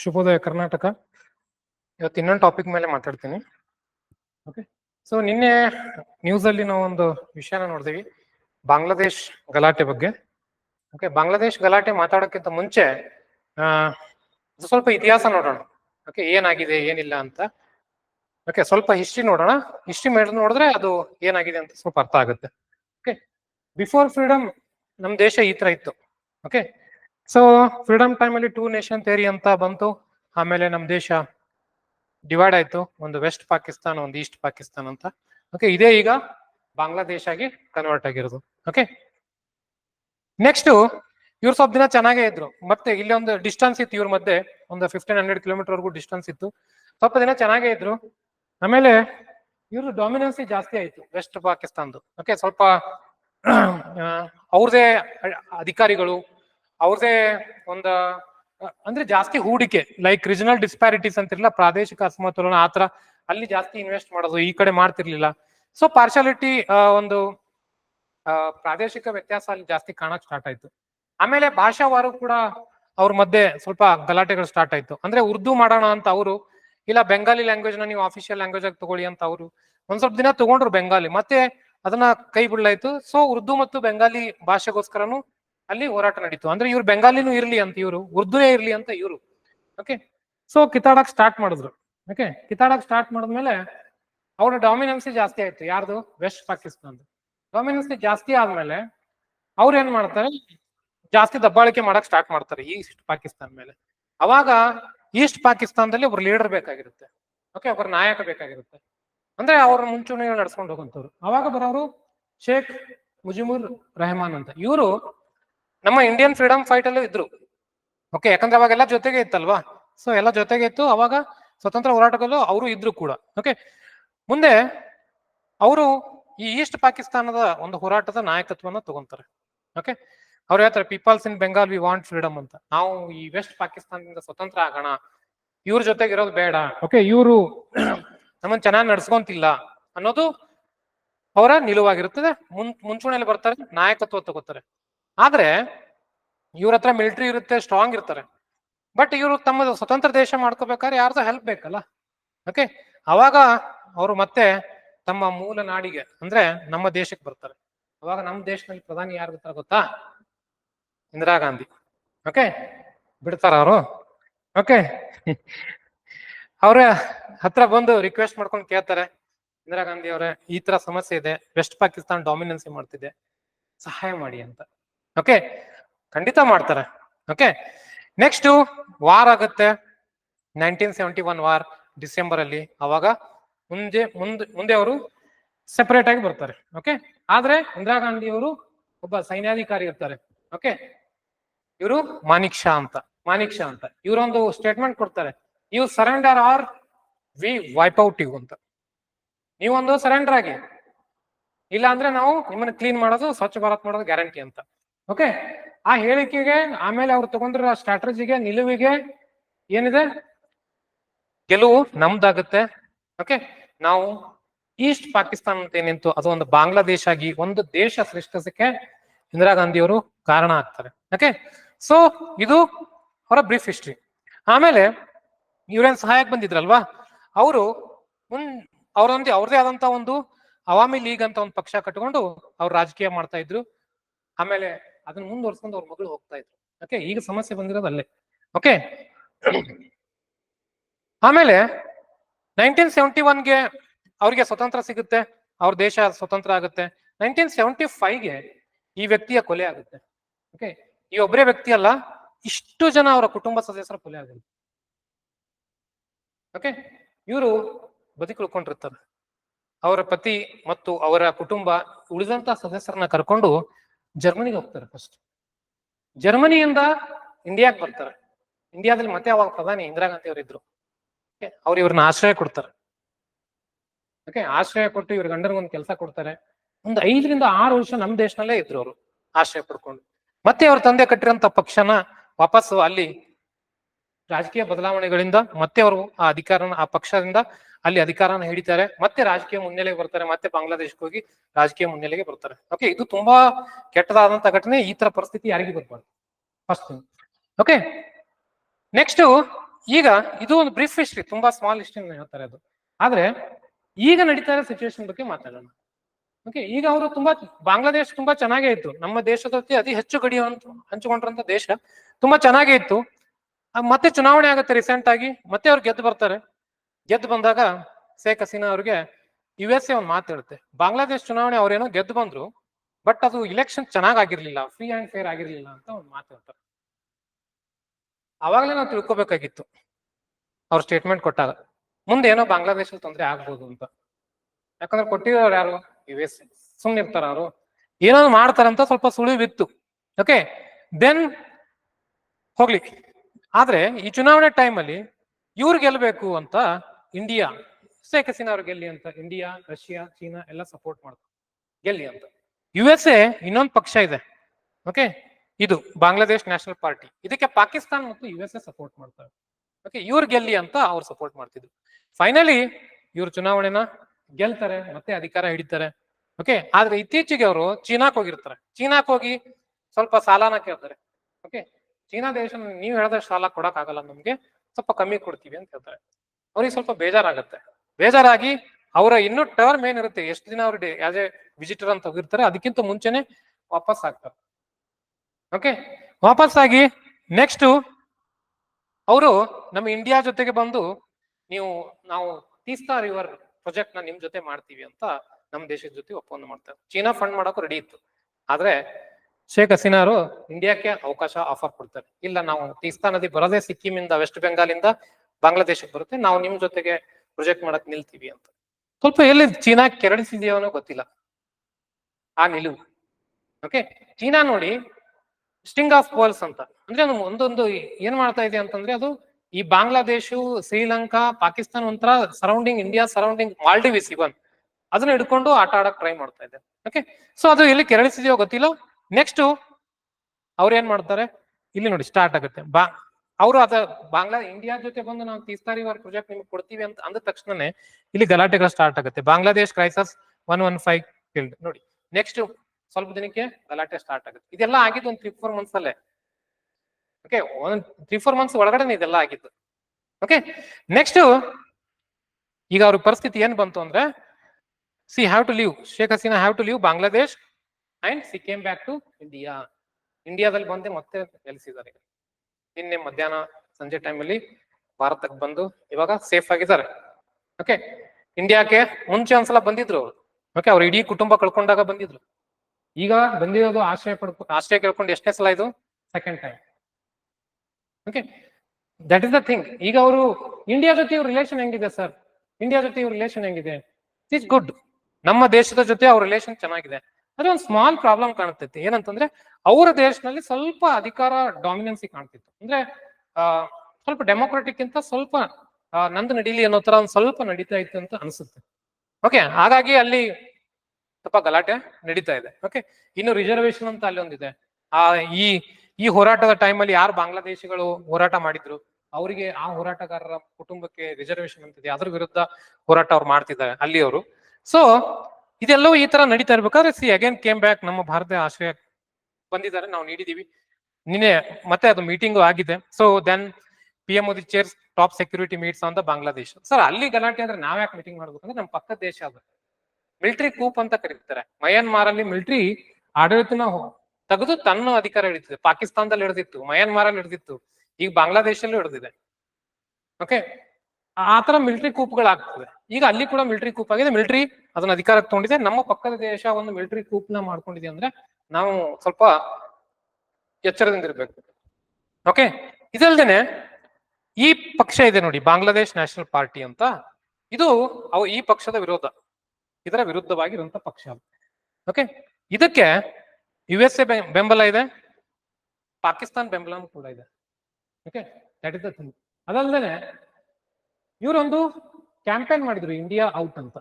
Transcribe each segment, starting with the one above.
ಶುಭೋದಯ ಕರ್ನಾಟಕ. ಇವತ್ತು ಇನ್ನೊಂದು ಟಾಪಿಕ್ ಮೇಲೆ ಮಾತಾಡ್ತೀನಿ. ಓಕೆ ಸೊ ನಿನ್ನೆ ನ್ಯೂಸ್ ಅಲ್ಲಿ ನಾವು ಒಂದು ವಿಷಯನ ನೋಡಿದ್ವಿ. ಬಾಂಗ್ಲಾದೇಶ್ ಗಲಾಟೆ ಬಗ್ಗೆ. ಓಕೆ ಬಾಂಗ್ಲಾದೇಶ್ ಗಲಾಟೆ ಮಾತಾಡೋಕ್ಕಿಂತ ಮುಂಚೆ ಸ್ವಲ್ಪ ಇತಿಹಾಸ ನೋಡೋಣ. ಓಕೆ ಏನಾಗಿದೆ, ಏನಿಲ್ಲ ಅಂತ. ಓಕೆ ಸ್ವಲ್ಪ ಹಿಸ್ಟ್ರಿ ನೋಡೋಣ. ಹಿಸ್ಟ್ರಿ ಮೇಲೆ ನೋಡಿದ್ರೆ ಅದು ಏನಾಗಿದೆ ಅಂತ ಸ್ವಲ್ಪ ಅರ್ಥ ಆಗುತ್ತೆ. ಓಕೆ ಬಿಫೋರ್ ಫ್ರೀಡಮ್ ನಮ್ಮ ದೇಶ ಈ ತರ ಇತ್ತು. ಓಕೆ ಸೊ ಫ್ರೀಡಮ್ ಟೈಮ್ ಅಲ್ಲಿ ಟೂ ನೇಷನ್ ಥೇರಿ ಅಂತ ಬಂತು. ಆಮೇಲೆ ನಮ್ಮ ದೇಶ ಡಿವೈಡ್ ಆಯ್ತು. ಒಂದು ವೆಸ್ಟ್ ಪಾಕಿಸ್ತಾನ ಒಂದು ಈಸ್ಟ್ ಪಾಕಿಸ್ತಾನ ಅಂತ. ಓಕೆ ಇದೇ ಈಗ ಬಾಂಗ್ಲಾದೇಶ ಆಗಿ ಕನ್ವರ್ಟ್ ಆಗಿರೋದು. ಓಕೆ ನೆಕ್ಸ್ಟ್ ಇವ್ರು ಸ್ವಲ್ಪ ದಿನ ಚೆನ್ನಾಗೇ ಇದ್ರು. ಮತ್ತೆ ಇಲ್ಲಿ ಒಂದು ಡಿಸ್ಟೆನ್ಸ್ ಇತ್ತು ಇವ್ರ ಮಧ್ಯೆ. ಒಂದು ಫಿಫ್ಟೀನ್ ಹಂಡ್ರೆಡ್ ಕಿಲೋಮೀಟರ್ ವರೆಗೂ ಡಿಸ್ಟೆನ್ಸ್ ಇತ್ತು. ಸ್ವಲ್ಪ ದಿನ ಚೆನ್ನಾಗೇ ಇದ್ರು. ಆಮೇಲೆ ಇವ್ರ ಡಾಮಿನೆನ್ಸಿ ಜಾಸ್ತಿ ಆಯ್ತು ವೆಸ್ಟ್ ಪಾಕಿಸ್ತಾನ್ದು ಓಕೆ ಸ್ವಲ್ಪ ಅವ್ರದೇ ಅಧಿಕಾರಿಗಳು ಅವ್ರದೇ ಒಂದ ಅಂದ್ರೆ ಜಾಸ್ತಿ ಹೂಡಿಕೆ ಲೈಕ್ ರಿಜನಲ್ ಡಿಸ್ಪ್ಯಾರಿಟೀಸ್ ಅಂತಿರಲ್ಲ ಪ್ರಾದೇಶಿಕ ಅಸಮತೋಲನ ಆತರ ಅಲ್ಲಿ ಜಾಸ್ತಿ ಇನ್ವೆಸ್ಟ್ ಮಾಡೋದು ಈ ಕಡೆ ಮಾಡ್ತಿರ್ಲಿಲ್ಲ. ಸೊ ಪಾರ್ಶಾಲಿಟಿ ಒಂದು ಪ್ರಾದೇಶಿಕ ವ್ಯತ್ಯಾಸ ಅಲ್ಲಿ ಜಾಸ್ತಿ ಕಾಣಕ್ ಸ್ಟಾರ್ಟ್ ಆಯ್ತು. ಆಮೇಲೆ ಭಾಷಾವಾರು ಕೂಡ ಅವ್ರ ಮಧ್ಯೆ ಸ್ವಲ್ಪ ಗಲಾಟೆಗಳು ಸ್ಟಾರ್ಟ್ ಆಯ್ತು. ಅಂದ್ರೆ ಉರ್ದು ಮಾಡೋಣ ಅಂತ ಅವರು, ಇಲ್ಲ ಬೆಂಗಾಲಿ ಲ್ಯಾಂಗ್ವೇಜ್ನ ನೀವು ಅಫಿಷಿಯಲ್ ಲ್ಯಾಂಗ್ವೇಜ್ ಆಗಿ ತಗೊಳ್ಳಿ ಅಂತ ಅವರು, ಒಂದ್ ಸ್ವಲ್ಪ ದಿನ ತಗೊಂಡ್ರು ಬೆಂಗಾಲಿ ಮತ್ತೆ ಅದನ್ನ ಕೈ ಬಿಡ್ಲಾಯ್ತು ಸೊ ಉರ್ದು ಮತ್ತು ಬೆಂಗಾಲಿ ಭಾಷೆಗೋಸ್ಕರನು ಅಲ್ಲಿ ಹೋರಾಟ ನಡೀತು. ಅಂದ್ರೆ ಇವ್ರು ಬೆಂಗಾಲಿನೂ ಇರ್ಲಿ ಅಂತ ಇವರು ಉರ್ದುನೇ ಇರ್ಲಿ ಅಂತ ಇವರು. ಓಕೆ ಸೊ ಕಿತಾಡಕ್ ಸ್ಟಾರ್ಟ್ ಮಾಡಿದ್ರು. ಓಕೆ ಕಿತ್ತಾಡಕ್ ಸ್ಟಾರ್ಟ್ ಮಾಡಿದ್ಮೇಲೆ ಅವರ ಡಾಮಿನೆನ್ಸಿ ಜಾಸ್ತಿ ಆಯ್ತು. ಯಾರ್ದು? ವೆಸ್ಟ್ ಪಾಕಿಸ್ತಾನ ಡಾಮಿನೆನ್ಸಿ ಜಾಸ್ತಿ ಆದ್ಮೇಲೆ ಅವ್ರು ಏನ್ ಮಾಡ್ತಾರೆ? ಜಾಸ್ತಿ ದಬ್ಬಾಳಿಕೆ ಮಾಡಕ್ ಸ್ಟಾರ್ಟ್ ಮಾಡ್ತಾರೆ ಈಸ್ಟ್ ಪಾಕಿಸ್ತಾನ ಮೇಲೆ. ಅವಾಗ ಈಸ್ಟ್ ಪಾಕಿಸ್ತಾನದಲ್ಲಿ ಒಬ್ರು ಲೀಡರ್ ಬೇಕಾಗಿರುತ್ತೆ. ಓಕೆ ಒಬ್ಬರು ನಾಯಕ ಬೇಕಾಗಿರುತ್ತೆ. ಅಂದ್ರೆ ಅವ್ರ ಮುಂಚೂಣಿ ನಡ್ಸ್ಕೊಂಡು ಹೋಗಂತವ್ರು ಅವಾಗ ಬರೋರು ಶೇಖ್ ಮುಜಿಮುರ್ ರೆಹಮಾನ್ ಅಂತ. ಇವರು ನಮ್ಮ ಇಂಡಿಯನ್ ಫ್ರೀಡಮ್ ಫೈಟ್ ಅಲ್ಲೂ ಇದ್ರು. ಓಕೆ ಯಾಕಂದ್ರೆ ಅವಾಗೆಲ್ಲ ಜೊತೆಗೆ ಇತ್ತಲ್ವಾ? ಸೊ ಎಲ್ಲ ಜೊತೆಗೆ ಇತ್ತು. ಅವಾಗ ಸ್ವತಂತ್ರ ಹೋರಾಟದಲ್ಲೂ ಅವರು ಇದ್ರು ಕೂಡ. ಓಕೆ ಮುಂದೆ ಅವರು ಈ ಈಸ್ಟ್ ಪಾಕಿಸ್ತಾನದ ಒಂದು ಹೋರಾಟದ ನಾಯಕತ್ವನ ತಗೊಂತಾರೆ. ಓಕೆ ಅವ್ರು ಹೇಳ್ತಾರೆ peoples in Bengal we want freedom ಅಂತ. ನಾವು ಈ ವೆಸ್ಟ್ ಪಾಕಿಸ್ತಾನದಿಂದ ಸ್ವತಂತ್ರ ಆಗೋಣ. ಇವ್ರ ಜೊತೆಗೆ ಇರೋದು ಬೇಡ. ಓಕೆ ಇವರು ನಮ್ಮನ್ನ ಚೆನ್ನಾಗಿ ನಡ್ಸ್ಕೊಂತಿಲ್ಲ ಅನ್ನೋದು ಅವರ ನಿಲುವಾಗಿರುತ್ತದೆ. ಮುಂಚೂಣಿಯಲ್ಲಿ ಬರ್ತಾರೆ, ನಾಯಕತ್ವ ತಗೋತಾರೆ. ಆದ್ರೆ ಇವ್ರ ಹತ್ರ ಮಿಲಿಟರಿ ಇರುತ್ತೆ ಸ್ಟ್ರಾಂಗ್ ಇರ್ತಾರೆ. ಬಟ್ ಇವರು ತಮ್ಮ ಸ್ವತಂತ್ರ ದೇಶ ಮಾಡ್ಕೋಬೇಕಾದ್ರೆ ಯಾರ್ದೋ ಹೆಲ್ಪ್ ಬೇಕಲ್ಲ? ಓಕೆ ಅವಾಗ ಅವರು ಮತ್ತೆ ತಮ್ಮ ಮೂಲ ನಾಡಿಗೆ, ಅಂದ್ರೆ ನಮ್ಮ ದೇಶಕ್ಕೆ ಬರ್ತಾರೆ. ಅವಾಗ ನಮ್ಮ ದೇಶದಲ್ಲಿ ಪ್ರಧಾನಿ ಯಾರು ಬರ್ತಾರೆ ಗೊತ್ತಾ? ಇಂದಿರಾ ಗಾಂಧಿ. ಓಕೆ ಬಿಡ್ತಾರ ಅವರು? ಓಕೆ ಅವರೇ ಹತ್ರ ಬಂದು ರಿಕ್ವೆಸ್ಟ್ ಮಾಡ್ಕೊಂಡು ಕೇಳ್ತಾರೆ. ಇಂದಿರಾ ಗಾಂಧಿ ಅವರೇ, ಈ ತರ ಸಮಸ್ಯೆ ಇದೆ. ವೆಸ್ಟ್ ಪಾಕಿಸ್ತಾನ ಡಾಮಿನೆನ್ಸಿ ಮಾಡ್ತಿದೆ. ಸಹಾಯ ಮಾಡಿ ಅಂತ. ಓಕೆ ಖಂಡಿತ ಮಾಡ್ತಾರೆ. ಓಕೆ ನೆಕ್ಸ್ಟ್ ವಾರ್ ಆಗುತ್ತೆ. Nineteen seventy one war December ಅಲ್ಲಿ ಅವಾಗ ಮುಂದೆ ಮುಂದೆ ಮುಂದೆ ಅವರು ಸೆಪರೇಟ್ ಆಗಿ ಬರ್ತಾರೆ. ಓಕೆ ಆದ್ರೆ ಇಂದಿರಾ ಗಾಂಧಿ ಅವರು ಒಬ್ಬ ಸೈನ್ಯಾಧಿಕಾರಿ ಇರ್ತಾರೆ. ಓಕೆ ಇವರು ಮಾನಿಕ್ ಶಾ ಅಂತ. ಮಾನಿಕ್ ಶಾ ಅಂತ. ಇವರೊಂದು ಸ್ಟೇಟ್ಮೆಂಟ್ ಕೊಡ್ತಾರೆ. You surrender or we wipe out you ಅಂತ. ನೀವೊಂದು ಸರೆಂಡರ್ ಆಗಿ. ಇಲ್ಲ ಅಂದ್ರೆ ನಾವು ನಿಮ್ಮನ್ನ ಕ್ಲೀನ್ ಮಾಡೋದು, ಸ್ವಚ್ಛ ಭಾರತ್ ಮಾಡೋದು ಗ್ಯಾರಂಟಿ ಅಂತ. ಓಕೆ ಆ ಹೇಳಿಕೆಗೆ, ಆಮೇಲೆ ಅವ್ರು ತಗೊಂಡಿರೋ ಸ್ಟ್ರಾಟಜಿಗೆ ನಿಲುವಿಗೆ ಏನಿದೆ? ಗೆಲುವು ನಮ್ದಾಗುತ್ತೆ. ಓಕೆ ನಾವು ಈಸ್ಟ್ ಪಾಕಿಸ್ತಾನ ಅಂತ ಏನಿತ್ತು, ಅದು ಒಂದು ಬಾಂಗ್ಲಾದೇಶ ಆಗಿ ಒಂದು ದೇಶ ಸೃಷ್ಟಿಸಕ್ಕೆ ಇಂದಿರಾ ಗಾಂಧಿ ಅವರು ಕಾರಣ ಆಗ್ತಾರೆ. ಓಕೆ ಸೊ ಇದು ಅವರ ಬ್ರೀಫ್ ಹಿಸ್ಟ್ರಿ ಆಮೇಲೆ, ಇವ್ರೇನ್ ಸಹಾಯಕ್ಕೆ ಬಂದಿದ್ರಲ್ವಾ? ಅವರು ಮುನ್, ಅವರೊಂದು, ಅವ್ರದೇ ಆದಂತ ಒಂದು ಅವಾಮಿ ಲೀಗ್ ಅಂತ ಒಂದು ಪಕ್ಷ ಕಟ್ಕೊಂಡು ಅವ್ರು ರಾಜಕೀಯ ಮಾಡ್ತಾ ಇದ್ರು. ಆಮೇಲೆ ಅದನ್ನ ಮುಂದುವರ್ಸ್ಕೊಂಡು ಅವ್ರ ಮಗಳು ಹೋಗ್ತಾ ಇದ್ರು. ಓಕೆ ಈಗ ಸಮಸ್ಯೆ ಬಂದಿರೋದು ಅಲ್ಲೇ. ಓಕೆ ಆಮೇಲೆ ನೈನ್ಟೀನ್ ಸೆವೆಂಟಿ ಒನ್ಗೆ ಅವ್ರಿಗೆ ಸ್ವತಂತ್ರ ಸಿಗುತ್ತೆ, ಅವ್ರ ದೇಶ ಸ್ವತಂತ್ರ ಆಗುತ್ತೆ. ನೈನ್ಟೀನ್ ಸೆವೆಂಟಿ ಫೈವ್ಗೆ ಈ ವ್ಯಕ್ತಿಯ ಕೊಲೆ ಆಗುತ್ತೆ. ಓಕೆ ಈ ಒಬ್ಬರೇ ವ್ಯಕ್ತಿ ಅಲ್ಲ, ಇಷ್ಟು ಜನ ಅವರ ಕುಟುಂಬ ಸದಸ್ಯರ ಕೊಲೆ ಆಗುತ್ತೆ. ಓಕೆ ಇವರು ಬದುಕುಳ್ಕೊಂಡಿರ್ತಾರೆ. ಅವರ ಪತಿ ಮತ್ತು ಅವರ ಕುಟುಂಬ ಉಳಿದಂತ ಸದಸ್ಯರನ್ನ ಕರ್ಕೊಂಡು ಜರ್ಮನಿಗೆ ಹೋಗ್ತಾರೆ ಫಸ್ಟ್ ಜರ್ಮನಿಯಿಂದ ಇಂಡಿಯಾಗೆ ಬರ್ತಾರೆ. ಇಂಡಿಯಾದಲ್ಲಿ ಮತ್ತೆ ಅವಾಗ ಪ್ರಧಾನಿ ಇಂದಿರಾ ಗಾಂಧಿ ಇದ್ರು. ಅವ್ರು ಇವ್ರನ್ನ ಆಶ್ರಯ ಕೊಡ್ತಾರೆ. ಓಕೆ ಆಶ್ರಯ ಕೊಟ್ಟು ಇವ್ರ ಗಂಡನಿಗೊಂದು ಕೆಲಸ ಕೊಡ್ತಾರೆ. ಒಂದು ಐದರಿಂದ ಆರು ವರ್ಷ ನಮ್ಮ ದೇಶನಲ್ಲೇ ಇದ್ರು ಅವರು ಆಶ್ರಯ ಪಡ್ಕೊಂಡು. ಮತ್ತೆ ಅವ್ರ ತಂದೆ ಕಟ್ಟಿರೋಂತ ಪಕ್ಷನ ವಾಪಸ್ ಅಲ್ಲಿ ರಾಜಕೀಯ ಬದಲಾವಣೆಗಳಿಂದ ಮತ್ತೆ ಅವರು ಆ ಅಧಿಕಾರನ, ಆ ಪಕ್ಷದಿಂದ ಅಲ್ಲಿ ಅಧಿಕಾರನ ಹಿಡಿತಾರೆ, ಮತ್ತೆ ರಾಜಕೀಯ ಮುನ್ನೆಲೆಗೆ ಬರ್ತಾರೆ, ಮತ್ತೆ ಬಾಂಗ್ಲಾದೇಶಕ್ಕೆ ಹೋಗಿ ರಾಜಕೀಯ ಮುನ್ನೆಲೆಗೆ ಬರ್ತಾರೆ. ಓಕೆ ಇದು ತುಂಬಾ ಕೆಟ್ಟದಾದಂತ ಘಟನೆ, ಈ ತರ ಪರಿಸ್ಥಿತಿ ಯಾರಿಗೂ ಬರ್ಬಾರ್ದು. ಫಸ್ಟ್ ಓಕೆ ನೆಕ್ಸ್ಟ್ ಈಗ ಇದು ಒಂದು ಬ್ರೀಫ್ ಹಿಸ್ಟ್ರಿ ತುಂಬಾ ಸ್ಮಾಲ್ ಹಿಸ್ಟ್ರಿ ಹೇಳ್ತಾರೆ ಅದು. ಆದ್ರೆ, ಈಗ ನಡೀತಾ ಇರೋ ಸಿಚುವೇಶನ್ ಬಗ್ಗೆ ಮಾತಾಡೋಣ. ಓಕೆ ಈಗ ಅವರು ತುಂಬಾ, ಬಾಂಗ್ಲಾದೇಶ ತುಂಬಾ ಚೆನ್ನಾಗೇ ಇತ್ತು. ನಮ್ಮ ದೇಶದ ಅತಿ ಹೆಚ್ಚು ಗಡಿ ಹಂಚ್- ಹಂಚಿಕೊಂಡಿರುವಂತ ದೇಶ ತುಂಬಾ ಚೆನ್ನಾಗೇ ಇತ್ತು. ಮತ್ತೆ ಚುನಾವಣೆ ಆಗುತ್ತೆ ರೀಸೆಂಟ್ ಆಗಿ. ಮತ್ತೆ ಅವ್ರು ಗೆದ್ದು ಬರ್ತಾರೆ. ಗೆದ್ದು ಬಂದಾಗ ಶೇಖ್ ಹಸೀನಾ ಅವ್ರಿಗೆ ಯು ಎಸ್ ಎ ಒಂದು ಮಾತು ಹೇಳುತ್ತೆ. ಬಾಂಗ್ಲಾದೇಶ್ ಚುನಾವಣೆ ಅವ್ರೇನೋ ಗೆದ್ದು ಬಂದ್ರು ಬಟ್ ಅದು ಇಲೆಕ್ಷನ್ ಚೆನ್ನಾಗ್ ಆಗಿರ್ಲಿಲ್ಲ ಫ್ರೀ ಅಂಡ್ ಫೇರ್ ಆಗಿರ್ಲಿಲ್ಲ ಅಂತ ಒಂದು ಮಾತು ಹೇಳ್ತಾರೆ. ಅವಾಗಲೇ ನಾವು ತಿಳ್ಕೊಬೇಕಾಗಿತ್ತು. ಅವ್ರು ಸ್ಟೇಟ್ಮೆಂಟ್ ಕೊಟ್ಟಾಗ. ಮುಂದೆ ಏನೋ ಬಾಂಗ್ಲಾದೇಶದ ತೊಂದರೆ ಆಗ್ಬೋದು ಅಂತ. ಯಾಕಂದ್ರೆ ಕೊಟ್ಟಿರೋರು ಯಾರು? ಯು ಎಸ್ ಸುಮ್ಮನೆ ಇರ್ತಾರ ಅವರು. ಏನೋ ಮಾಡ್ತಾರಂತ ಸ್ವಲ್ಪ ಸುಳಿವಿತ್ತು. ಓಕೆ ದೆನ್ ಹೋಗ್ಲಿ. ಆದ್ರೆ ಈ ಚುನಾವಣೆ ಟೈಮಲ್ಲಿ ಇವ್ರು ಗೆಲ್ಲಬೇಕು ಅಂತ ಇಂಡಿಯಾ, ಶೇಖ್ ಹಸೀನಾ ಅವ್ರು ಗೆಲ್ಲಿ ಅಂತ ಇಂಡಿಯಾ, ರಷ್ಯಾ, ಚೀನಾ ಎಲ್ಲ ಸಪೋರ್ಟ್ ಮಾಡ್ತಾರೆ. ಗೆಲ್ಲಿ ಅಂತ. ಯು ಎಸ್ ಎ ಇನ್ನೊಂದು ಪಕ್ಷ ಇದೆ. ಓಕೆ ಇದು ಬಾಂಗ್ಲಾದೇಶ್ ನ್ಯಾಷನಲ್ ಪಾರ್ಟಿ ಇದಕ್ಕೆ ಪಾಕಿಸ್ತಾನ ಮತ್ತು ಯು ಎಸ್ ಎ ಸಪೋರ್ಟ್ ಮಾಡ್ತಾರೆ. ಓಕೆ ಇವ್ರು ಗೆಲ್ಲಿ ಅಂತ ಅವ್ರು ಸಪೋರ್ಟ್ ಮಾಡ್ತಿದ್ರು. ಫೈನಲಿ ಇವ್ರು ಚುನಾವಣೆನ ಗೆಲ್ತಾರೆ, ಮತ್ತೆ ಅಧಿಕಾರ ಹಿಡಿತಾರೆ. ಓಕೆ ಆದ್ರೆ ಇತ್ತೀಚೆಗೆ ಅವರು ಚೀನಾಕ್ ಹೋಗಿರ್ತಾರೆ. ಚೀನಾಕ್ ಹೋಗಿ ಸ್ವಲ್ಪ ಸಾಲನ ಕೇಳ್ತಾರೆ. ಓಕೆ ಚೀನಾ ದೇಶ ನೀವು ಹೇಳಿದಷ್ಟು ಸಾಲ ಕೊಡಕ್ ಆಗಲ್ಲ ನಮ್ಗೆ, ಸ್ವಲ್ಪ ಕಮ್ಮಿ ಕೊಡ್ತೀವಿ ಅಂತ ಹೇಳ್ತಾರೆ. ಅವ್ರಿಗೆ ಸ್ವಲ್ಪ ಬೇಜಾರಾಗತ್ತೆ. ಬೇಜಾರಾಗಿ ಅವರ ಇನ್ನೂ ಟರ್ಮ್ ಏನಿರುತ್ತೆ, ಎಷ್ಟು ದಿನ ಅವ್ರು ಆಸ್ ಎ ವಿಸಿಟರ್ ಅಂತ ಹೋಗಿರ್ತಾರೆ ಅದಕ್ಕಿಂತ ಮುಂಚೆನೆ ವಾಪಸ್ ಆಗ್ತಾರೆ. ಓಕೆ ವಾಪಸ್ ಆಗಿ ನೆಕ್ಸ್ಟ್ ಅವರು ನಮ್ಮ ಇಂಡಿಯಾ ಜೊತೆಗೆ ಬಂದು ನೀವು, ನಾವು ತೀಸ್ತಾ ರಿವರ್ ಪ್ರಾಜೆಕ್ಟ್ನ ನಿಮ್ ಜೊತೆ ಮಾಡ್ತೀವಿ ಅಂತ ನಮ್ಮ ದೇಶದ ಜೊತೆ ಒಪ್ಪಂದ ಮಾಡ್ತಾರೆ. ಚೀನಾ ಫಂಡ್ ಮಾಡಕ್ಕೂ ರೆಡಿ ಇತ್ತು. ಆದ್ರೆ ಶೇಖ್ ಹಸೀನಾ ಅವರು ಇಂಡಿಯಾಕ್ಕೆ ಅವಕಾಶ ಆಫರ್ ಕೊಡ್ತಾರೆ. ಇಲ್ಲ, ನಾವು ತೀಸ್ತಾ ನದಿ ಬರೋದೇ ಸಿಕ್ಕಿಮಿಂದ ವೆಸ್ಟ್ ಬೆಂಗಾಲಿಂದ ಬಾಂಗ್ಲಾದೇಶಕ್ಕೆ ಬರುತ್ತೆ. ನಾವು ನಿಮ್ ಜೊತೆಗೆ ಪ್ರೊಜೆಕ್ಟ್ ಮಾಡಕ್ ನಿಲ್ತೀವಿ ಅಂತ. ಸ್ವಲ್ಪ ಎಲ್ಲಿ ಚೀನಾ ಕೆರಳಿಸಿದೆಯೋ ಅನ್ನೋ ಗೊತ್ತಿಲ್ಲ. ಆ ನಿಲುವು. ಓಕೆ ಚೀನಾ ನೋಡಿ ಸ್ಟಿಂಗ್ ಆಫ್ ಪೋಲ್ಸ್ ಅಂತ. ಅಂದ್ರೆ ಅದು ಒಂದೊಂದು ಏನ್ ಮಾಡ್ತಾ ಇದೆ ಅಂತಂದ್ರೆ ಅದು ಈ ಬಾಂಗ್ಲಾದೇಶ ಶ್ರೀಲಂಕಾ ಪಾಕಿಸ್ತಾನ ಒಂಥರ surrounding India surrounding Maldives even ಅದನ್ನ ಹಿಡ್ಕೊಂಡು ಆಟ ಆಡಕ್ ಟ್ರೈ ಮಾಡ್ತಾ ಇದೆ. ಓಕೆ ಸೊ ಅದು ಎಲ್ಲಿ ಕೆರಳಿಸಿದೆಯೋ ಗೊತ್ತಿಲ್ಲ. ನೆಕ್ಸ್ಟ್ ಅವ್ರು ಏನ್ ಮಾಡ್ತಾರೆ? ಇಲ್ಲಿ ನೋಡಿ ಸ್ಟಾರ್ಟ್ ಆಗುತ್ತೆ. ಬಾ, ಅವರು ಅದ ಬಾಂಗ್ಲಾ ಇಂಡಿಯಾ ಜೊತೆ ಬಂದು ನಾವು ತೀಸ್ತಾರಿ ರಿವರ್ ಪ್ರಾಜೆಕ್ಟ್ ನಿಮ್ಗೆ ಕೊಡ್ತೀವಿ ಅಂತ ಅಂದ ತಕ್ಷಣನೇ ಇಲ್ಲಿ ಗಲಾಟೆಗಳು ಸ್ಟಾರ್ಟ್ ಆಗುತ್ತೆ. Bangladesh crisis one one five field ನೋಡಿ ನೆಕ್ಸ್ಟ್ ಸ್ವಲ್ಪ ದಿನಕ್ಕೆ ಗಲಾಟೆ ಸ್ಟಾರ್ಟ್ ಆಗುತ್ತೆ. ಇದೆಲ್ಲ ಆಗಿದ್ದು ಒಂದು ತ್ರೀ ಫೋರ್ ಮಂತ್ಸ್ ಅಲ್ಲೇ. ಓಕೆ ಒಂದ್ ತ್ರೀ ಫೋರ್ ಮಂತ್ಸ್ ಒಳಗಡೆ ಇದೆಲ್ಲ ಆಗಿದ್ದು. ಓಕೆ ನೆಕ್ಸ್ಟ್ ಈಗ ಅವ್ರ ಪರಿಸ್ಥಿತಿ ಏನ್ ಬಂತು ಅಂದ್ರೆ she have to leave Sheikh Hasina have to leave Bangladesh and she came back to India ಇಂಡಿಯಾದಲ್ಲಿ ಬಂದೆ ಮತ್ತೆ ನೆಲೆಸಿದ್ದಾರೆ. ನಿನ್ನೆ ಮಧ್ಯಾಹ್ನ ಸಂಜೆ ಟೈಮಲ್ಲಿ ಭಾರತಕ್ಕೆ ಬಂದು ಇವಾಗ ಸೇಫ್ ಆಗಿದ್ದಾರೆ. ಓಕೆ ಇಂಡಿಯಾಕ್ಕೆ ಮುಂಚೆ ಒಂದ್ಸಲ ಬಂದಿದ್ರು ಅವರು. ಓಕೆ ಅವ್ರ ಇಡೀ ಕುಟುಂಬ ಕಳ್ಕೊಂಡಾಗ ಬಂದಿದ್ರು. ಈಗ ಬಂದಿರೋದು ಆಶ್ರಯ ಪಡ್ಕೊ, ಆಶ್ರಯ ಕೇಳ್ಕೊಂಡು ಎಷ್ಟೇ ಸಲ ಇದು? Second time okay that is the thing ಈಗ ಅವರು ಇಂಡಿಯಾ ಜೊತೆ ಇವ್ರ ರಿಲೇಷನ್ ಹೆಂಗಿದೆ ಸರ್ ಇಂಡಿಯಾ ಜೊತೆ ಇವ್ರ ರಿಲೇಷನ್ ಹೆಂಗಿದೆ? ಇಸ್ ಗುಡ್ ನಮ್ಮ ದೇಶದ ಜೊತೆ ಅವ್ರ ರಿಲೇಷನ್ ಚೆನ್ನಾಗಿದೆ. ಅದೇ ಒಂದು ಸ್ಮಾಲ್ ಪ್ರಾಬ್ಲಮ್ ಕಾಣ್ತೈತಿ. ಏನಂತಂದ್ರೆ ಅವರ ದೇಶದಲ್ಲಿ ಸ್ವಲ್ಪ ಅಧಿಕಾರ ಡಾಮಿನೆನ್ಸಿ ಕಾಣ್ತಿತ್ತು. ಅಂದ್ರೆ ಸ್ವಲ್ಪ ಡೆಮೊಕ್ರೆಟಿಕ್ ಇಂತ ಸ್ವಲ್ಪ ನಂದು ನಡೀಲಿ ಅನ್ನೋ ತರ ಒಂದು ಸ್ವಲ್ಪ ನಡೀತಾ ಇತ್ತು ಅಂತ ಅನ್ಸುತ್ತೆ. ಓಕೆ ಹಾಗಾಗಿ ಅಲ್ಲಿ ಸ್ವಲ್ಪ ಗಲಾಟೆ ನಡೀತಾ ಇದೆ. ಓಕೆ ಇನ್ನು ರಿಸರ್ವೇಶನ್ ಅಂತ ಅಲ್ಲಿ ಒಂದಿದೆ. ಆ, ಈ ಈ ಹೋರಾಟದ ಟೈಮಲ್ಲಿ ಯಾರು ಬಾಂಗ್ಲಾದೇಶಿಗಳು ಹೋರಾಟ ಮಾಡಿದ್ರು, ಅವರಿಗೆ ಆ ಹೋರಾಟಗಾರರ ಕುಟುಂಬಕ್ಕೆ ರಿಸರ್ವೇಶನ್ ಅಂತಿದೆ. ಅದ್ರ ವಿರುದ್ಧ ಹೋರಾಟ ಅವ್ರು ಮಾಡ್ತಿದ್ದಾರೆ, ಅಲ್ಲಿ ಅವರು. ಸೊ ಇದೆಲ್ಲವೂ ಈ ತರ ನಡೀತಾ ಇರ್ಬೇಕಾದ್ರೆ ಸಿ ಅಗೇನ್ ಕೇಮ್ ಬ್ಯಾಕ್ ನಮ್ಮ ಭಾರತ ಆಶ್ರಯ ಬಂದಿದ್ದಾರೆ, ನಾವು ನೀಡಿದೀವಿ. ನಿನ್ನೆ ಮತ್ತೆ ಅದು ಮೀಟಿಂಗ್ ಆಗಿದೆ. So then P M Modi chairs top security meets ಅಂತ ಬಾಂಗ್ಲಾದೇಶ ಸರ್ ಅಲ್ಲಿ ಗಲಾಟೆ ಅಂದ್ರೆ ನಾವ್ ಯಾಕೆ ಮೀಟಿಂಗ್ ಮಾಡ್ಬೇಕು ಅಂದ್ರೆ ನಮ್ಮ ಪಕ್ಕದ ದೇಶ ಅದು. ಮಿಲಿಟರಿ ಕೂಪ್ ಅಂತ ಕರೀತಾರೆ. ಮಯನ್ಮಾರ್ ಅಲ್ಲಿ ಮಿಲಿಟರಿ ಆಡಳಿತನ ತೆಗೆದು ತನ್ನ ಅಧಿಕಾರ ಹಿಡಿತಿದೆ ಪಾಕಿಸ್ತಾನದಲ್ಲಿ ಹಿಡಿದಿತ್ತು ಮಯನ್ಮಾರ್ ಅಲ್ಲಿ ಹಿಡಿದಿತ್ತು. ಈಗ ಬಾಂಗ್ಲಾದೇಶಲ್ಲೂ ಹಿಡಿದಿದೆ. ಓಕೆ ಆ ತರ ಮಿಲಿಟರಿ ಕೂಪ್ಗಳಾಗ್ತದೆ ಈಗ ಅಲ್ಲಿ ಕೂಡ ಮಿಲಿಟರಿ ಕೂಪ್ ಆಗಿದೆ. ಮಿಲಿಟರಿ ಅದನ್ನ ಅಧಿಕಾರಕ್ಕೆ ತಗೊಂಡಿದೆ. ನಮ್ಮ ಪಕ್ಕದ ದೇಶ ಒಂದು ಮಿಲಿಟರಿ ಕೂಪ್ನ ಮಾಡ್ಕೊಂಡಿದೆ ಅಂದ್ರೆ ನಾವು ಸ್ವಲ್ಪ ಎಚ್ಚರದಿಂದ ಇರ್ಬೇಕು. ಓಕೆ ಇದಲ್ದೇನೆ ಈ ಪಕ್ಷ ಇದೆ ನೋಡಿ, ಬಾಂಗ್ಲಾದೇಶ್ ನ್ಯಾಷನಲ್ ಪಾರ್ಟಿ ಅಂತ. ಇದು ಅವು ಈ ಪಕ್ಷದ ವಿರೋಧ. ಇದರ ವಿರುದ್ಧವಾಗಿರುವಂತ ಪಕ್ಷ ಓಕೆ ಇದಕ್ಕೆ ಯು ಎಸ್ ಎ ಬೆಂಬಲ ಇದೆ. ಪಾಕಿಸ್ತಾನ್ ಬೆಂಬಲ ಕೂಡ ಇದೆ. Okay that is the thing ಅದಲ್ದೇನೆ ಇವರೊಂದು ಕ್ಯಾಂಪೇನ್ ಮಾಡಿದ್ರು ಇಂಡಿಯಾ ಔಟ್ ಅಂತ.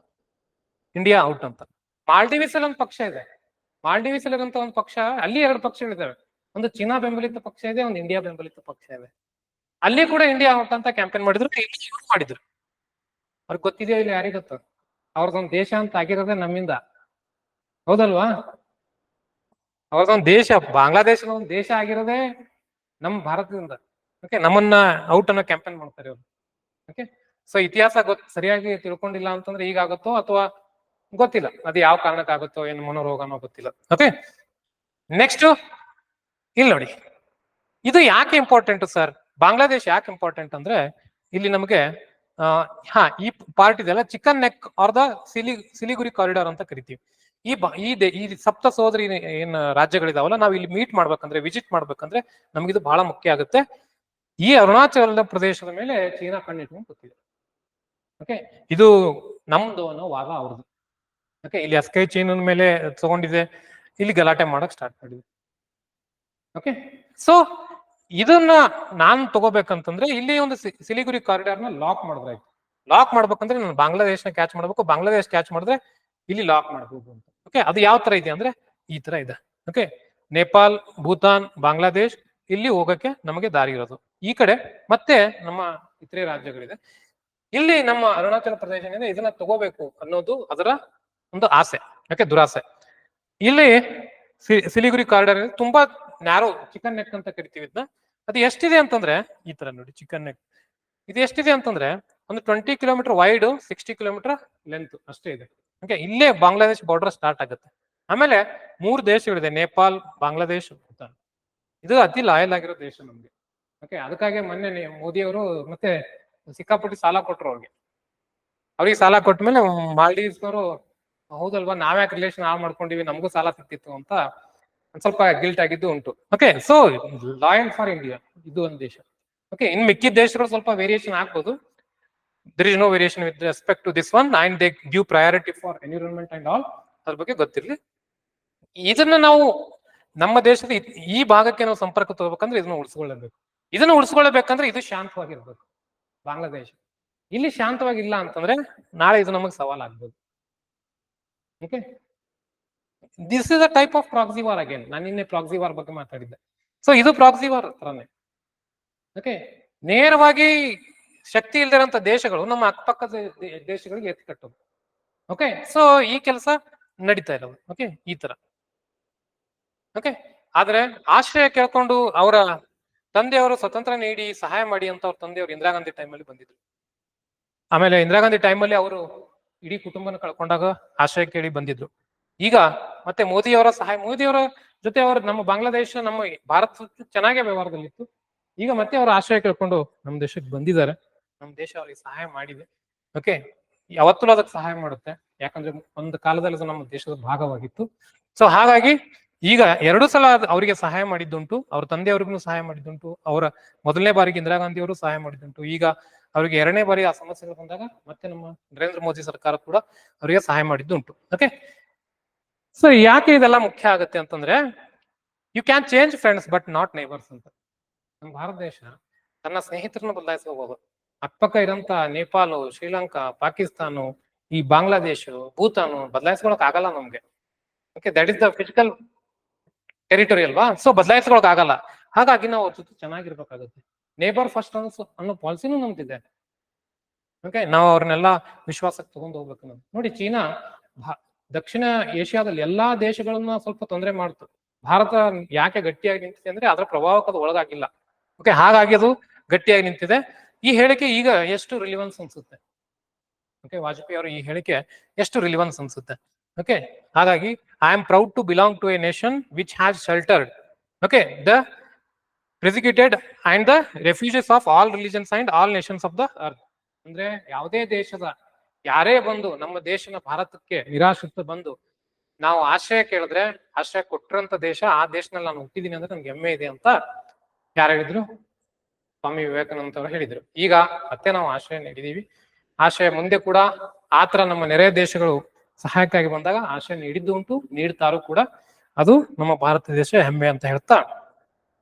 ಇಂಡಿಯಾ ಔಟ್ ಅಂತ. ಮಾಲ್ಡೀವ್ಸ್ ಅಲ್ಲಿ ಒಂದು ಪಕ್ಷ ಇದೆ. ಮಾಲ್ಡೀವ್ಸ್ ಅಲ್ಲಿರುವಂತ ಒಂದು ಪಕ್ಷ, ಅಲ್ಲಿ ಎರಡು ಪಕ್ಷಗಳಿದ್ದಾವೆ ಒಂದು ಚೀನಾ ಬೆಂಬಲಿತ ಪಕ್ಷ ಇದೆ, ಒಂದು ಇಂಡಿಯಾ ಬೆಂಬಲಿತ ಪಕ್ಷ ಇದೆ. ಅಲ್ಲಿ ಕೂಡ ಇಂಡಿಯಾ ಔಟ್ ಅಂತ ಕ್ಯಾಂಪೇನ್ ಮಾಡಿದ್ರು, ಇಲ್ಲಿ ಮಾಡಿದ್ರು. ಅವ್ರಿಗೆ ಗೊತ್ತಿದೆಯೋ ಇಲ್ಲಿ ಯಾರಿಗ್ ಗೊತ್ತು? ಅವ್ರದೊಂದು ದೇಶ ಅಂತ ಆಗಿರೋದೇ ನಮ್ಮಿಂದ. ಹೌದಲ್ವಾ? ಅವ್ರದೊಂದು ದೇಶ ಬಾಂಗ್ಲಾದೇಶದ ಒಂದು ದೇಶ ಆಗಿರೋದೇ ನಮ್ಮ ಭಾರತದಿಂದ. ಓಕೆ ನಮ್ಮನ್ನ ಔಟ್ ಅನ್ನೋ ಕ್ಯಾಂಪೇನ್ ಮಾಡ್ತಾರೆ ಅವರು ಓಕೆ ಸೊ ಇತಿಹಾಸ ಗೊತ್ ಸರಿಯಾಗಿ ತಿಳ್ಕೊಂಡಿಲ್ಲ ಅಂತಂದ್ರೆ ಈಗ ಆಗುತ್ತೋ ಅಥವಾ ಗೊತ್ತಿಲ್ಲ? ಅದು ಯಾವ ಕಾರಣಕ್ಕಾಗುತ್ತೋ ಏನು ಮನೋರೋಗನೋ ಗೊತ್ತಿಲ್ಲ. ಓಕೆ ನೆಕ್ಸ್ಟ್ ಇಲ್ಲಿ ನೋಡಿ. ಇದು ಯಾಕೆ ಇಂಪಾರ್ಟೆಂಟ್ ಸರ್ ಬಾಂಗ್ಲಾದೇಶ್ ಯಾಕೆ ಇಂಪಾರ್ಟೆಂಟ್ ಅಂದ್ರೆ ಇಲ್ಲಿ ನಮಗೆ ಹಾ, ಈ ಪಾರ್ಟ್ ಇದೆಲ್ಲ chicken neck are the Sili, Siliguri corridor ಅಂತ ಕರಿತೀವಿ. ಈ ಈ ಸಪ್ತ ಸೋದರಿ ಏನ್ ರಾಜ್ಯಗಳಿದಾವಲ್ಲ, ನಾವು ಇಲ್ಲಿ ಮೀಟ್ ಮಾಡ್ಬೇಕಂದ್ರೆ ವಿಸಿಟ್ ಮಾಡ್ಬೇಕಂದ್ರೆ ಇದು ಬಹಳ ಮುಖ್ಯ ಆಗುತ್ತೆ. ಈ ಅರುಣಾಚಲ ಪ್ರದೇಶದ ಮೇಲೆ ಚೀನಾ ಕಣ್ಣಿಟ್ಕೊಂಡು ಕೂತಿದೆ. ಓಕೆ ಇದು ನಮ್ದು ಅನ್ನೋ ವಾದ ಅವ್ರದ್ದು. ಓಕೆ ಇಲ್ಲಿ ಅಸ್ಕೈ ಚೈನ್ ಮೇಲೆ ತಗೊಂಡಿದೆ. ಇಲ್ಲಿ ಗಲಾಟೆ ಮಾಡಕ್ ಸ್ಟಾರ್ಟ್ ಮಾಡಿದೆ ಓಕೆ ಸೊ ಇದನ್ನ ನಾನ್ ತಗೋಬೇಕಂತಂದ್ರೆ ಇಲ್ಲಿ ಒಂದು ಸಿಲಿಗುರಿ ಕಾರಿಡಾರ್ನ ಲಾಕ್ ಮಾಡಿದ್ರಾಯ್ತು ಲಾಕ್ ಮಾಡ್ಬೇಕಂದ್ರೆ ನಾನು ಬಾಂಗ್ಲಾದೇಶನ ಕ್ಯಾಚ್ ಮಾಡ್ಬೇಕು. ಬಾಂಗ್ಲಾದೇಶ್ ಕ್ಯಾಚ್ ಮಾಡಿದ್ರೆ ಇಲ್ಲಿ ಲಾಕ್ ಮಾಡ್ಬೋದು ಅಂತ. ಓಕೆ ಅದು ಯಾವ ತರ ಇದೆ ಅಂದ್ರೆ ಈ ತರ ಇದೆ. ಓಕೆ ನೇಪಾಲ್ ಭೂತಾನ್, ಬಾಂಗ್ಲಾದೇಶ್, ಇಲ್ಲಿ ಹೋಗಕ್ಕೆ ನಮಗೆ ದಾರಿ ಇರೋದು. ಈ ಕಡೆ ಮತ್ತೆ ನಮ್ಮ ಇತರೆ ರಾಜ್ಯಗಳಿದೆ. ಇಲ್ಲಿ ನಮ್ಮ ಅರುಣಾಚಲ ಪ್ರದೇಶ ಏನಿದೆ, ಇದನ್ನ ತಗೋಬೇಕು ಅನ್ನೋದು ಅದರ ಒಂದು ಆಸೆ, ಯಾಕೆ ದುರಾಸೆ. ಇಲ್ಲಿ ಸಿಲಿಗುರಿ ಕಾರಿಡಾರ್ ತುಂಬಾ ನ್ಯಾರೋ ಚಿಕನ್ ನೆಕ್ ಅಂತ ಕರಿತೀವಿ ಇದನ್ನ ಅದು ಎಷ್ಟಿದೆ ಅಂತಂದ್ರೆ, ಈ ತರ ನೋಡಿ ಚಿಕನ್ ನೆಕ್ ಇದು ಎಷ್ಟಿದೆ ಅಂತಂದ್ರೆ, ಒಂದು twenty kilometre wide sixty kilometre length ಅಷ್ಟೇ ಇದೆ. ಓಕೆ, ಇಲ್ಲೇ ಬಾಂಗ್ಲಾದೇಶ್ ಬಾರ್ಡರ್ ಸ್ಟಾರ್ಟ್ ಆಗುತ್ತೆ. ಆಮೇಲೆ ಮೂರು ದೇಶಗಳಿದೆ ನೇಪಾಲ್ ಬಾಂಗ್ಲಾದೇಶ್, ಭೂತಾನ್. ಇದು ಅತಿ ಲಾಯಲ್ ಆಗಿರೋ ದೇಶ ನಮ್ಗೆ. ಓಕೆ, ಅದಕ್ಕಾಗಿ ಮೊನ್ನೆ ಮೋದಿ ಅವರು ಮತ್ತೆ ಸಿಕ್ಕಾಪಟ್ಟಿ ಸಾಲ ಕೊಟ್ರು ಅವ್ರಿಗೆ. ಅವ್ರಿಗೆ ಸಾಲ ಕೊಟ್ಟ ಮೇಲೆ ಮಾಲ್ಡೀವ್ಸ್ನವರು, ಹೌದಲ್ವಾ, ನಾವ್ಯಾಕೆ ರಿಲೇಷನ್ ಆ ಮಾಡ್ಕೊಂಡಿವಿ, ನಮಗೂ ಸಾಲ ಸಿಕ್ತಿತ್ತು ಅಂತ ಒಂದ್ ಸ್ವಲ್ಪ ಗಿಲ್ಟ್ ಆಗಿದ್ದು ಉಂಟು. Okay so loyal for India ಇದು ಒಂದು ದೇಶ. ಓಕೆ ಇನ್ ಮಿಕ್ಕಿದ ದೇಶಗಳು ಸ್ವಲ್ಪ ವೇರಿಯೇಷನ್ ಆಗ್ಬೋದು. There is no variation with respect to this one and they give priority for environment and all ಅದ್ರ ಬಗ್ಗೆ ಗೊತ್ತಿರಲಿ. ಇದನ್ನ ನಾವು ನಮ್ಮ ದೇಶದ ಈ ಭಾಗಕ್ಕೆ ನಾವು ಸಂಪರ್ಕ ತಗೋಬೇಕಂದ್ರೆ ಇದನ್ನ ಉಳಿಸ್ಕೊಳ್ಳಬೇಕು. ಇದನ್ನ ಉಳಿಸ್ಕೊಳ್ಬೇಕಂದ್ರೆ ಇದು ಶಾಂತವಾಗಿರ್ಬೇಕು. ಬಾಂಗ್ಲಾದೇಶ. ಇಲ್ಲಿ ಶಾಂತವಾಗಿಲ್ಲ ಅಂತಂದ್ರೆ ನಾಳೆ ಇದು ನಮಗೆ ಸವಾಲ್ ಆಗ್ಬೋದು. Okay this is a type of proxy war again ನಾನು ನಿನ್ನೆ ಪ್ರಾಕ್ಸಿ ವಾರ್ ಬಗ್ಗೆ ಮಾತಾಡಿದ್ದೆ. ಸೊ ಇದು ಪ್ರಾಕ್ಸಿ ವಾರ್ ತರನೇ ಓಕೆ ನೇರವಾಗಿ ಶಕ್ತಿ ಇಲ್ದಿರಂತ ದೇಶಗಳು ನಮ್ಮ ಅಕ್ಕಪಕ್ಕದ ದೇಶಗಳಿಗೆ ಎತ್ತಿ ಕಟ್ಟೋದು. ಓಕೆ ಸೊ ಈ ಕೆಲಸ ನಡೀತಾ ಇರೋದು. ಓಕೆ ಈ ತರ ಓಕೆ ಆದ್ರೆ ಆಶ್ರಯ ಕೇಳ್ಕೊಂಡು ಅವರ ತಂದೆಯವರು ಸ್ವತಂತ್ರ ನೀಡಿ ಸಹಾಯ ಮಾಡಿ ಅಂತ ಅವ್ರ ತಂದೆಯವರು ಇಂದಿರಾ ಗಾಂಧಿ ಟೈಮಲ್ಲಿ ಬಂದಿದ್ರು. ಆಮೇಲೆ ಇಂದಿರಾ ಗಾಂಧಿ ಟೈಮಲ್ಲಿ ಅವರು ಇಡೀ ಕುಟುಂಬನ ಕಳ್ಕೊಂಡಾಗ ಆಶ್ರಯ ಕೇಳಿ ಬಂದಿದ್ರು. ಈಗ ಮತ್ತೆ ಮೋದಿಯವರ ಸಹಾಯ, ಮೋದಿಯವರ ಜೊತೆ ಅವರು ನಮ್ಮ ಬಾಂಗ್ಲಾದೇಶ, ನಮ್ಮ ಭಾರತ ಚೆನ್ನಾಗೇ ವ್ಯವಹಾರದಲ್ಲಿತ್ತು. ಈಗ ಮತ್ತೆ ಅವರು ಆಶ್ರಯ ಕೇಳ್ಕೊಂಡು ನಮ್ಮ ದೇಶಕ್ಕೆ ಬಂದಿದ್ದಾರೆ. ನಮ್ಮ ದೇಶ ಅವರಿಗೆ ಸಹಾಯ ಮಾಡಿದೆ. ಓಕೆ ಯಾವತ್ತೂ ಅದಕ್ಕೆ ಸಹಾಯ ಮಾಡುತ್ತೆ. ಯಾಕಂದ್ರೆ ಒಂದು ಕಾಲದಲ್ಲಿ ನಮ್ಮ ದೇಶದ ಭಾಗವಾಗಿತ್ತು. ಸೊ ಹಾಗಾಗಿ ಈಗ ಎರಡು ಸಲ ಅವರಿಗೆ ಸಹಾಯ ಮಾಡಿದ್ದುಂಟು, ಅವ್ರ ತಂದೆಯವ್ರಿಗೂ ಸಹಾಯ ಮಾಡಿದ್ದುಂಟು, ಅವರ ಮೊದಲನೇ ಬಾರಿಗೆ ಇಂದಿರಾ ಗಾಂಧಿ ಅವರು ಸಹಾಯ ಮಾಡಿದ್ದುಂಟು. ಈಗ ಅವರಿಗೆ ಎರಡನೇ ಬಾರಿ ಆ ಸಮಸ್ಯೆಗಳು ಬಂದಾಗ ಮತ್ತೆ ನಮ್ಮ ನರೇಂದ್ರ ಮೋದಿ ಸರ್ಕಾರ ಕೂಡ ಅವರಿಗೆ ಸಹಾಯ ಮಾಡಿದ್ದುಂಟು. ಓಕೆ ಸೊ ಯಾಕೆ ಇದೆಲ್ಲ ಮುಖ್ಯ ಆಗುತ್ತೆ ಅಂತಂದ್ರೆ you can change friends but not neighbours ಅಂತ. ನಮ್ಮ ಭಾರತ ದೇಶ ತನ್ನ ಸ್ನೇಹಿತರನ್ನ ಬದಲಾಯಿಸಬಹುದು ಅಕ್ಕಪಕ್ಕ ಇರಂತ ನೇಪಾಲ್, ಶ್ರೀಲಂಕಾ, ಪಾಕಿಸ್ತಾನ, ಈ ಬಾಂಗ್ಲಾದೇಶ, ಭೂತಾನ್ ಬದಲಾಯಿಸ್ಕೊಳಕ್ ಆಗಲ್ಲ ನಮ್ಗೆ. Okay that is the physical territory ಅಲ್ವಾ? ಸೊ ಬದಲಾಯಿಸ್ಕೊಳಕ್ ಆಗಲ್ಲ. ಹಾಗಾಗಿ ನಾವು ಅವ್ರ ಜೊತೆ ಚೆನ್ನಾಗಿರ್ಬೇಕಾಗುತ್ತೆ. ನೇಬರ್ ಫಸ್ಟ್ ಅನ್ನೋ ಅನ್ನೋ ಪಾಲಿಸಿನೂ ನಮ್ದಿದೆ. ಓಕೆ ನಾವು ಅವ್ರನ್ನೆಲ್ಲ ವಿಶ್ವಾಸಕ್ಕೆ ತಗೊಂಡು ಹೋಗ್ಬೇಕು ನಾವು. ನೋಡಿ, ಚೀನಾ ದಕ್ಷಿಣ ಏಷ್ಯಾದಲ್ಲಿ ಎಲ್ಲಾ ದೇಶಗಳನ್ನ ಸ್ವಲ್ಪ ತೊಂದರೆ ಮಾಡ್ತು. ಭಾರತ ಯಾಕೆ ಗಟ್ಟಿಯಾಗಿ ನಿಂತಿದೆ ಅಂದ್ರೆ ಅದರ ಪ್ರಭಾವಕ್ಕೆ ಅದು ಒಳಗಾಗಿಲ್ಲ. ಓಕೆ ಹಾಗಾಗಿ ಅದು ಗಟ್ಟಿಯಾಗಿ ನಿಂತಿದೆ. ಈ ಹೇಳಿಕೆ ಈಗ ಎಷ್ಟು ರಿಲಿವೆನ್ಸ್ ಅನ್ಸುತ್ತೆ? ಓಕೆ ವಾಜಪೇಯಿ ಅವರು ಈ ಹೇಳಿಕೆ ಎಷ್ಟು ರಿಲಿವೆನ್ಸ್ ಅನ್ಸುತ್ತೆ? ಓಕೆ ಹಾಗಾಗಿ I am proud to belong to a nation which has sheltered okay the persecuted and the refugees of all religions and all nations of the earth ಅಂದ್ರೆ ಯಾವುದೇ ದೇಶದ, ಯಾರೇ ಬಂದು ನಮ್ಮ ದೇಶನ ಭಾರತಕ್ಕೆ ನಿರಾಶ್ರಿತ ಬಂದು ನಾವು ಆಶ್ರಯ ಕೇಳಿದ್ರೆ, ಆಶ್ರಯ ಕೊಟ್ಟಿರಂತ ದೇಶ ಆ ದೇಶನಲ್ಲಿ ನಾನು ಹುಟ್ಟಿದೀನಿ ಅಂದ್ರೆ ನನ್ಗೆ ಹೆಮ್ಮೆ ಇದೆ ಅಂತ ಯಾರು ಹೇಳಿದ್ರು? ಸ್ವಾಮಿ ವಿವೇಕಾನಂದ ಅವರು ಹೇಳಿದ್ರು. ಈಗ ಮತ್ತೆ ನಾವು ಆಶ್ರಯ ನೀಡಿದೀವಿ. ಆಶ್ರಯ ಮುಂದೆ ಕೂಡ ಆತರ ನಮ್ಮ ನೆರೆ ದೇಶಗಳು ಸಹಾಯಕ್ಕಾಗಿ ಬಂದಾಗ ಆಶ್ರಯ ನೀಡಿದ್ದು ಉಂಟು, ನೀಡ್ತಾರು ಕೂಡ. ಅದು ನಮ್ಮ ಭಾರತ ದೇಶ ಹೆಮ್ಮೆ ಅಂತ ಹೇಳ್ತಾ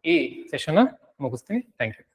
ಈ ಸೆಷನ್ ಮುಗಿಸ್ತೀನಿ. Thank you